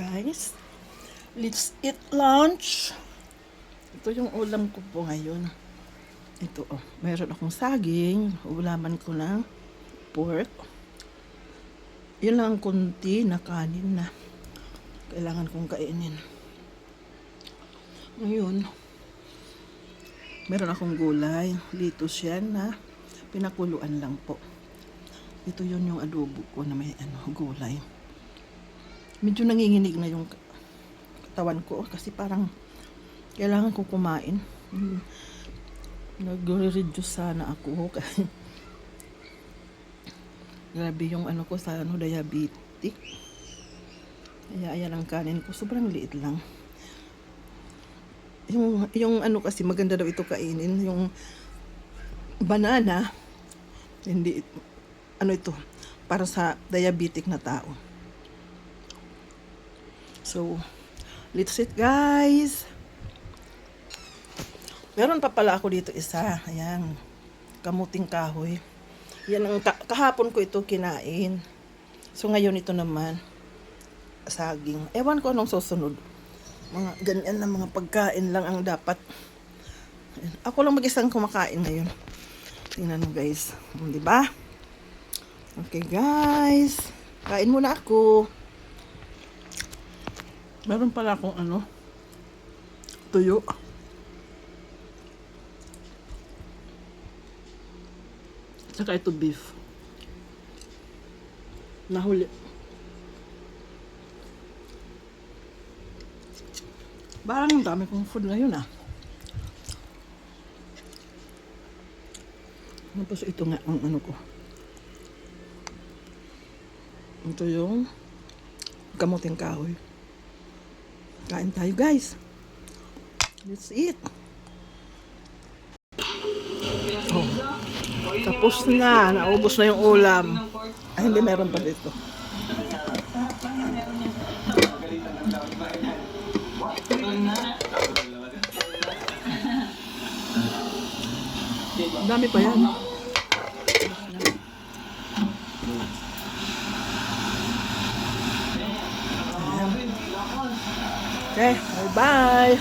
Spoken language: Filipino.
guys. Let's eat lunch. Ito yung ulam ko po ngayon. Ito oh, meron akong saging. Ulaman ko ng pork. Yun lang ang kunti na kanin na kailangan kong kainin. Ngayon, meron akong gulay. Litos yan na pinakuluan lang po. Ito yun yung adobo ko na may ano, gulay. Medyo nanginginig na yung katawan ko kasi parang kailangan ko kumain. Hmm. Nag-reduce sana ako kasi grabe yung ano ko sa ano, diabetic. Kaya ayan ang kanin ko. Sobrang liit lang. Yung, yung ano kasi maganda daw ito kainin. Yung banana, hindi, ano ito, para sa diabetic na tao. So, let's eat guys. Meron pa pala ako dito isa. Ayan. Kamuting kahoy. Yan ang ka- kahapon ko ito kinain. So ngayon ito naman saging. Ewan ko anong susunod. Mga ganyan na mga pagkain lang ang dapat. Ayan. Ako lang mag-isang kumakain ngayon. Tingnan mo guys. Di ba? Okay guys. Kain muna ako. Meron pala akong ano, tuyo. Saka ito beef. Nahuli. Parang ang dami kong food ngayon ah. Tapos ito nga ang ano ko. Ito yung kamuting kahoy. Kain tayo guys. Let's eat. Oh. Tapos na. Naubos na yung ulam. Ay, hindi meron pa dito. Ang dami pa yan. Okay, bye-bye.